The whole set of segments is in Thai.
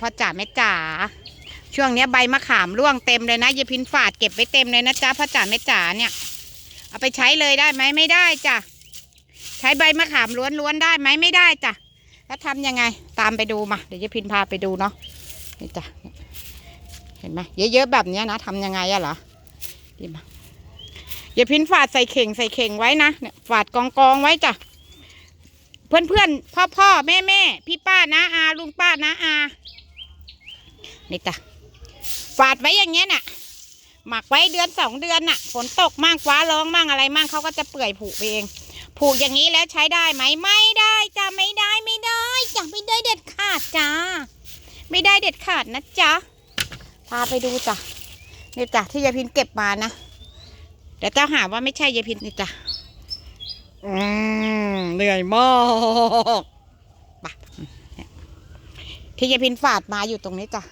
พ่อจ๋าแม่จ๋าช่วงนี้ใบมะขามร่วงเต็มเลยนะยายพินฝาดเก็บไว้เต็มเลยนะจ๊ะพ่อจ๋าแม่จ๋าเนี่ยเอาไปใช้เลยได้ไหมไม่ได้จ้ะใช้ใบมะขามล้วนๆได้ไหมไม่ได้จ้ะแล้วทำยังไงตามไปดูมาเดี๋ยวยายพินพาไปดูเนาะนี่จ้ะเห็นไหมเยอะๆแบบนี้นะทำยังไงอะเหรอดีมาอย่าพินฝาดใส่เข่งใส่เข่งไว้นะเนี่ยฝาดกองกองไว้จ้ะเพื่อนเพื่อนพ่อพ่อแม่แม่พี่ป้านะอาลุงป้านะอา นี่จ้ะฝาดไว้อย่างเงี้ยน่ะ หมักไว้เดือนสองเดือนน่ะ ฝนตกมั่งฟ้าร้องมั่งอะไรมั่งเขาก็จะเปื่อยผุไปเอง ผูกอย่างนี้แล้วใช้ได้ไหมไม่ได้จ้ะไม่ได้ไม่ได้จ้ะไม่ได้เด็ดขาดจ้า ไม่ได้เด็ดขาดนะจ๊ะพาไปดูจ้ะนี่จ้ะที่ยายพินเก็บมานะเดี๋ยวเจ้าหาว่าไม่ใช่ยายพินนี่จ้ะอืมเหนื่อยมากไปที่ยายพินฝาดมาอยู่ตรงนี้จ้ะ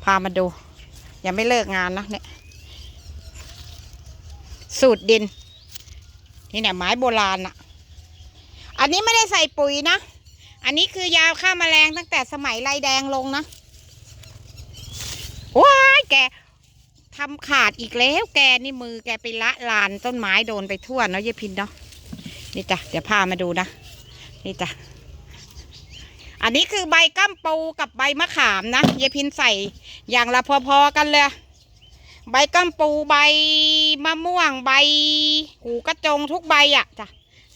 พามาดูยังไม่เลิกงานนะเนี่ย สูตรดิน นี่เนี่ยไม้โบราณอะอันนี้ไม่ได้ใส่ปุ๋ยนะ อันนี้คือยาฆ่ามแมลงตั้งแต่สมัยไรแดงลงนะว้ายแกทำขาดอีกแล้ว แกนี่มือแกไปละลานต้นไม้โดนไปทั่วเนาะยายพินเนาะนี่จ้ะเดี๋ยวพามาดูนะ นี่จ้ะ อันนี้คือใบกั้มปูกับใบมะขามนะยายพินใส่อย่างละพอๆกันเลย ใบกัมปูใบมะม่วงใบหูกระจงทุกใบอะจ้ะ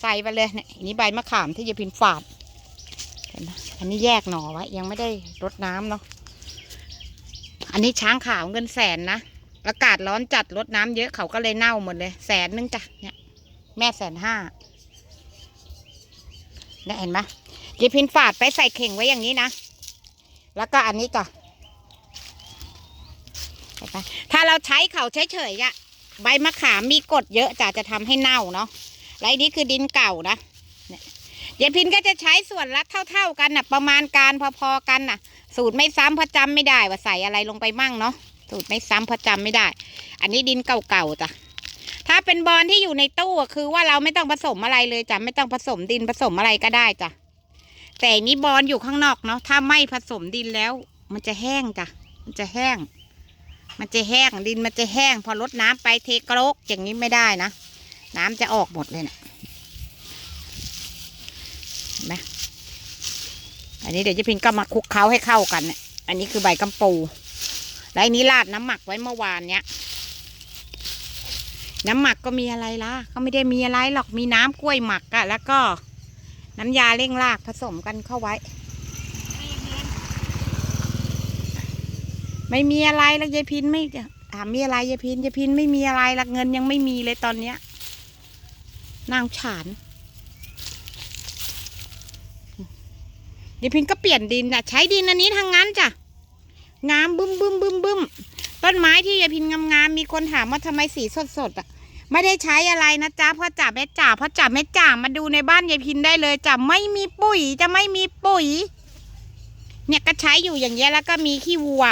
ใส่ไปเลยเนี่ยอันนี้ใบมะขามที่ยายพินฝาดเห็นไหมอันนี้แยกหน่อไว้ยังไม่ได้รดน้ำเนาะอันนี้ช้างขาวเงินแสนนะอากาศร้อนจัดรดน้ำเยอะเขาก็เลยเน่าหมดเลย แสนนึงจ้ะเนี่ยแม่แสนห้าเนี่ยเห็นไหม ยายพินฝาดไปใส่เข่งไว้อย่างนี้นะ แล้วก็อันนี้จ้ะเห็นถ้าเราใช้เขาเฉยๆอะใบมะขามมีกรดเยอะจะจะทำให้เน่าเนาะและอันนี้คือดินเก่านะเยพินก็จะใช้ส่วนละเท่า ๆกันน่ะ ประมาณการพอๆกันน่ะ สูตรไม่ซ้ำพระจำไม่ได้ว่าใส่อะไรลงไปมั่งเนาะสูตรไม่ซ้ำพระจำไม่ได้ อันนี้ดินเก่าๆจ้ะถ้าเป็นบอลที่อยู่ในตู้คือว่าเราไม่ต้องผสมอะไรเลยจ้ะไม่ต้องผสมดินผสมอะไรก็ได้จ้ะ แต่นี้บอลอยู่ข้างนอกเนาะถ้าไม่ผสมดินแล้ว มันจะแห้งจ้ะมันจะแห้ง มันจะแห้งดินมันจะแห้ง พอลดน้ำไปเทกรกอย่างนี้ไม่ได้นะน้ำจะออกหมดเลยนะี่ยเห็นไหมอันนี้เดี๋ยวจะพินก็มาคลุกเคล้าให้เข้ากันเนี่ยอันนี้คือใบกัมปู และอันนี้ราดน้ำหมักไว้เมื่อวานเนี้ยน้ำหมักก็มีอะไรล่ะ ก็ไม่ได้มีอะไรหรอกมีน้ำกล้วยหมักอะแล้วก็ น้ำยาเร่งรากผสมกันเข้าไว้ ไม่มีอะไรหรอกยายพินไม่ถามมีอะไรยายพินยายพินไม่มีอะไรหรอกเงินยังไม่มีเลยตอนเนี้ยนางฉานยายพินก็เปลี่ยนดินนะใช้ดินอันนี้ทางนั้นจ้ะงามบึ้มบึ้มบึ้มบึ้มต้นไม้ที่ยายพินงามงามๆมีคนถามว่าทำไมสีสดสดอะ ไม่ได้ใช้อะไรนะจ๊ะพ่อจ่าแม่จ่าพ่อจ่าแม่จ่ามาดูในบ้านยายพินได้เลยจ้ะไม่มีปุ๋ยจะไม่มีปุ๋ย เนี่ยก็ใช้อยู่อย่างเงี้ยแล้วก็มีขี้วัว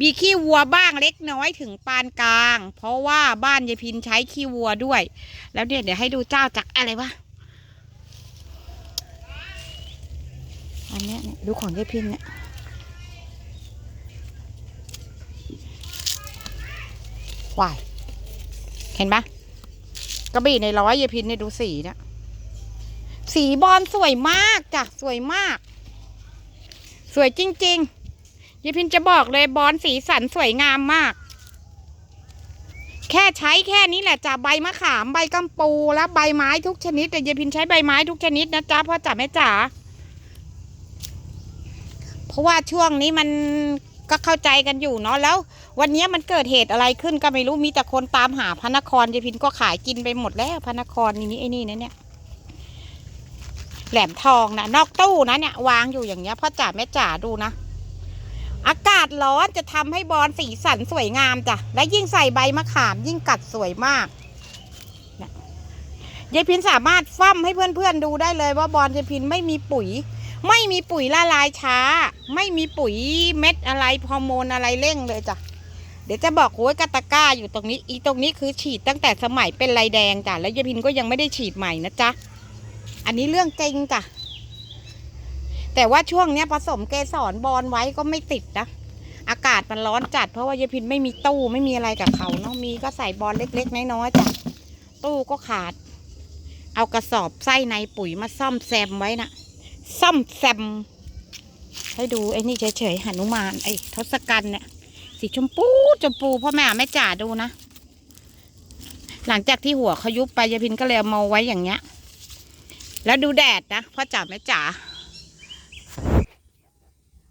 มีขี้วัวบ้างเล็กน้อยถึงปานกลาง เพราะว่าบ้านยายพินใช้ขี้วัวด้วย แล้วเนี่ยเดี๋ยวให้ดูเจ้าจากอะไรวะอันนี้เนี่ยดูของยายพินเนี่ยวาย ห็นปะกระบี่ในร้อยยายพินเนี่ยดูสีเนี่ยสีบอลสวยมากจ้ะสวยมาก สวยจริงๆยายพินจะบอกเลยบอลสีสันสวยงามมาก แค่ใช้แค่นี้แหละจ้ะใบมะขามใบกัมปูและใบไม้ทุกชนิดแต่ยายพินใช้ใบไม้ทุกชนิดนะจ๊ะพ่อจ๋าแม่จ๋าเพราะว่าช่วงนี้มัน ก็เข้าใจกันอยู่เนาะแล้ว วันนี้มันเกิดเหตุอะไรขึ้นก็ไม่รู้มีแต่คนตามหาพระนครยายพินก็ขายกินไปหมดแล้วพระนครนี่นี่ไอ้นี่นะเนี่ยแหลมทองนะนอกตู้นะเนี่ยวางอยู่อย่างเงี้ยพ่อจ๋าแม่จ๋าดูนะ อากาศร้อนจะทำให้บอลสีสันสวยงามจ้ะและยิ่งใส่ใบมะขามยิ่งกัดสวยมากยยายพินสามารถฟั่มให้เพื่อนๆดูได้เลยว่าบอลยายพินไม่มีปุ๋ย ไม่มีปุ๋ยละลายช้า ไม่มีปุ๋ยเม็ดอะไรฮอร์โมนอะไรเร่งเลยจ้ะเดี๋ยวจะบอกโอ้ยกาตะกร้าอยู่ตรงนี้ อีตรงนี้คือฉีดตั้งแต่สมัยเป็นลายแดงจ้ะแล้วยาพินก็ยังไม่ได้ฉีดใหม่นะจ๊ะอันนี้เรื่องจริงจ้ะแต่ว่าช่วงเนี้ยผสมเกสรบอลไว้ก็ไม่ติดนะอากาศมันร้อนจัดเพราะว่ายาพินไม่มีตู้ไม่มีอะไรกับเขาเนาะมีก็ใส่บอลเล็ก ๆ น้อยๆจ้ะตู้ก็ขาด เอากระสอบไส้ในปุ๋ยมาซ่อมแซมไว้น่ะ ซ่อมแซม ให้ดูไอ้นี่เฉยๆหนุมานไอ้ทศกัณฐ์เนี่ย สีชมพูชมพูพ่อแม่ไม่จ่าดูนะ หลังจากที่หัวเขายุบไปยายพินก็เลยเอามาไว้อย่างเงี้ย แล้วดูแดดนะพ่อจ๋าแม่จ๋า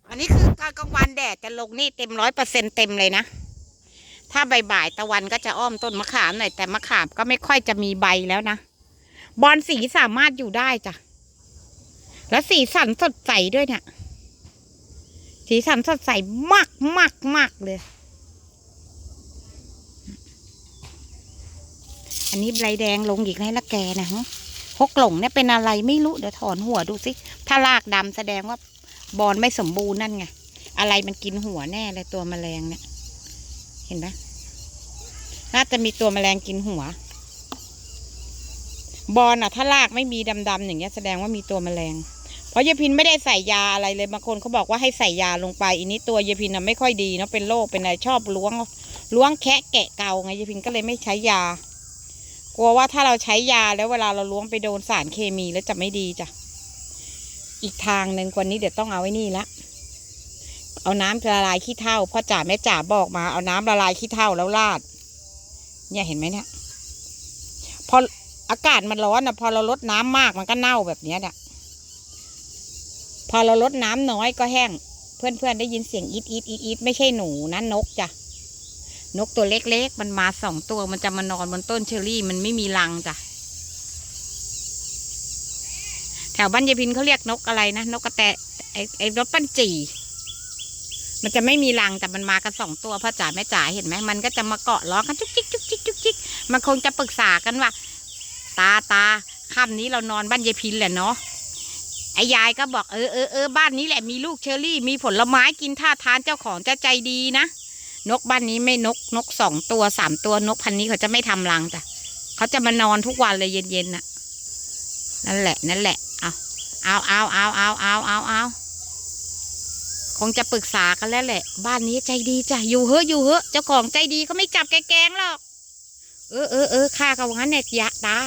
อันนี้คือตอนกลางวันแดดจะลงนี่เต็มร้อยเปอร์เซ็นเต็มเลยนะถ้าใบ่ายๆตะวันก็จะอ้อมต้นมะขามหน่อยแต่มะขามก็ไม่ค่อยจะมีใบแล้วนะ บอลสีสามารถอยู่ได้จ้ะ แล้วสีสันสดใสด้วยเนี่ย สีสันสดใสมากมากมากเลย อันนี้ใบแดงลงอีกแล้วละแกนะฮะฮกหลงเนี่ยเป็นอะไรไม่รู้ เดี๋ยวถอนหัวดูสิ ถ้ารากดำแสดงว่าบอลไม่สมบูรณ์นั่นไง อะไรมันกินหัวแน่เลยตัวแมลงเนี่ย เห็นไหมน่าจะมีตัวแมลงกินหัว บอลอะ ถ้ารากไม่มีดำๆอย่างเงี้ยแสดงว่ามีตัวแมลง เพราะยายพินไม่ได้ใส่ยาอะไรเลยบางคนเขาบอกว่าให้ใส่ยาลงไปอันนี้ตัวยายพินน่ะไม่ค่อยดีเนาะเป็นโรคเป็นอะไรชอบล้วงล้วงแคะแกะเกาไงยายพินก็เลยไม่ใช้ยา กลัวว่าถ้าเราใช้ยาแล้วเวลาเราล้วงไปโดนสารเคมีแล้วจะไม่ดีจ้ะอีกทางหนึ่งกว่านี้เดี๋ยวต้องเอาไว้นี่ละเอาน้ำละลายขี้เถ้าพ่อจ๋าแม่จ๋าบอกมาเอาน้ำละลายขี้เถ้าแล้วราด เนี่ยเห็นไหมเนี่ยพออากาศมันร้อนนะพอเราลดน้ำมากมันก็เน่าแบบเนี้ยเนี่ย พอเราลดน้ำน้อยก็แห้ง เพื่อนๆได้ยินเสียงอีดอีดอีดอีดไม่ใช่หนูนะนกจ้ะนกตัวเล็กๆ มันมาสองตัวมันจะมานอนบนต้นเชอรี่ มันไม่มีรังจ้ะแถวบ้านยายพินเขาเรียกนกอะไรนะนกกระแตไอ้ไอ้รถปั้นจีมันจะไม่มีรังแต่มันมากันสองตัวพ่อจ๋าแม่จ๋าเห็นไหมมันก็จะมาเกาะล้อกันจุกจิกจุกจิกจุกจิกมันคงจะปรึกษากันว่า ตาตาค่ำนี้เรานอนบ้านยายพินแหละเนาะ ไอ้ยายก็บอกเออเออเออบ้านนี้แหละมีลูกเชอรี่ มีผลไม้กินท่าทานเจ้าของจะใจดีนะนกบ้านนี้ไม่นกนกสองตัวสามตัวนกพันนี้เขาจะไม่ทำรังจ้ะเขาจะมานอนทุกวันเลยเย็นๆน่ะ นั่นแหละ นั่นแหละเอาเอาเอาเอาเอาเอาเอาเอาคงจะปรึกษากันแล้วแหละ บ้านนี้ใจดีจ้ะอยู่เฮ้ออยู่เฮ้อเจ้าของใจดีเขาไม่จับแกแกงหรอก เออเออเออข้าก็ว่างั้นเนี่ยยะตา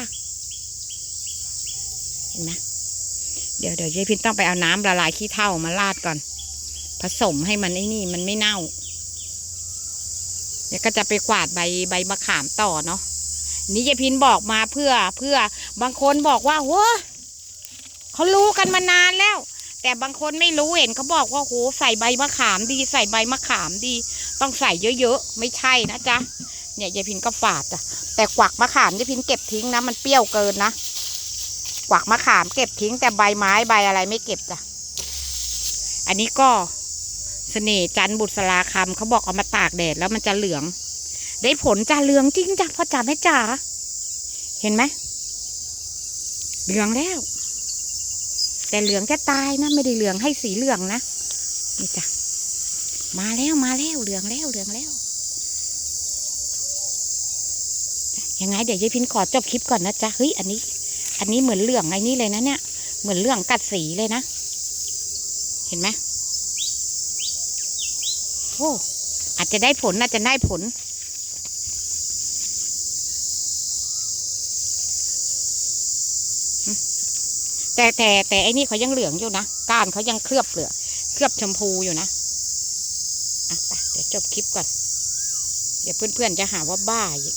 เห็นไหม ดี๋ยวเดี๋ยวยายพินต้องไปเอาน้ำละลายขี้เถ้ามาราดก่อน ผสมให้มันไอ้นี่มันไม่เน่าเดี๋ยวก็จะไปกวาดใบใบมะขามต่อเนาะนี่ยายพินบอกมาเพื่อเพื่อบางคนบอกว่าโหเขารู้กันมานานแล้ว แต่บางคนไม่รู้เห็นเขาบอกว่าโหใส่ใบมะขามดี ใส่ใบมะขามดี ต้องใส่เยอะๆไม่ใช่นะจ๊ะเนี่ยยายพินก็ฝาดจ้ะแต่กวักมะขามยายพินเก็บทิ้งนะมันเปรี้ยวเกินนะ กวักมะขามเก็บทิ้งแต่ใบไม้ใบอะไรไม่เก็บจ้ะ อันนี้ก็เสน่ห์จันบุษราคำเขาบอกเอามาตากแดดแล้วมันจะเหลือง ได้ผลจะเหลืองจริงจ้ะพ่อจ๋าแม่จ๋าเห็นไหมเหลืองแล้ว แต่เหลืองจะตายนะ ไม่ได้เหลืองให้สีเหลืองนะนี่จ้ะมาแล้วมาแล้วเหลืองแล้วเหลืองแล้วยังไงเดี๋ยวยายพินขอจบคลิปก่อนนะจ๊ะเฮ้ยอันนี้ อันนี้เหมือนเหลืองไอ้นี่เลยนะเนี่ย เหมือนเหลืองกัดสีเลยนะ เห็นไหมโอ้อาจจะได้ผลอาจจะได้ผล แต่แต่แต่ไอ้นี่เขายังเหลืองอยู่นะก้านเขายังเคลือบเหลืองเคลือบชมพูอยู่นะอะไปเดี๋ยวจบคลิปก่อน เดี๋ยวเพื่อนๆจะหาว่าบ้าอีก